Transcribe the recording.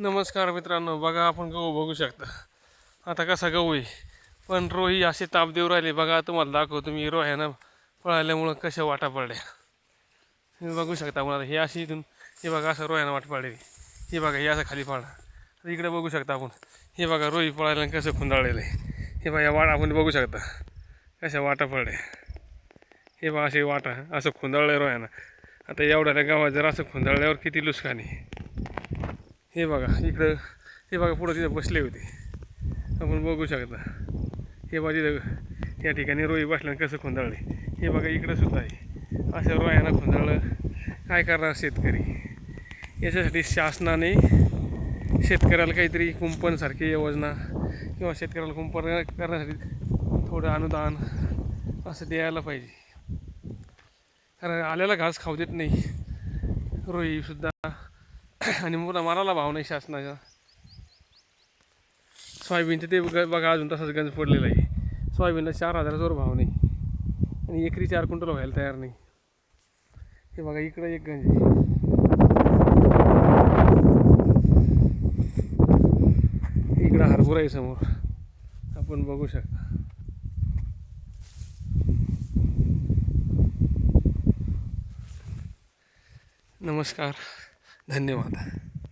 नमस्कार मित्रांनो बघा आपण गहू बघू शकता. आता कसा गहू आहे? पण रोही असे ताप देऊ राहिले बघा तुम्हाला दाखवतो मी रोह्यानं पळाल्यामुळं कशा वाटा पडल्या. तुम्ही बघू शकता मला हे अशी इथून हे बघा असं रोह्यानं वाट पडलेली. हे बघा हे असं खाली पडला. इकडे बघू शकता आपण. हे बघा रोही पळायला कसं खुंदाळलेलं आहे. हे बघा या वाट आपण बघू शकता. कशा वाटा पडल्या. हे बघा असे वाटा असं खुंदाळलं रोह्यानं. आता एवढ्या गावात जर असं खुंदाळल्यावर किती लुसकानी हे बघा इकडं हे बघा पुढं तिथं बसले होते. आपण बघू शकता. हे बघा तिथं या ठिकाणी रोई बसल्यानं कसं खुंदाळले. हे बघा इकडं सुद्धा आहे. असं रोयानं खुंदाळलं काय करणार शेतकरी? याच्यासाठी शासनाने शेतकऱ्याला काहीतरी कुंपणसारखी योजना किंवा शेतकऱ्याला कुंपण करण्यासाठी थोडं अनुदान असं द्यायला पाहिजे. कारण आल्याला घास खाऊ देत नाही. रोईसुद्धा आणि मुला मारायला भाव नाही शासनाचा सोयाबीनचं ते ग- बघा अजून तसाच गंज पडलेला आहे. सोयाबीनला चार हजाराचा भाव नाही. आणि एकरी चार क्विंटल व्हायला तयार नाही. हे बघा इकडं एक गंज आहे. इकडं हरभरा आहे समोर. आपण बघू शकता. नमस्कार. धन्यवाद.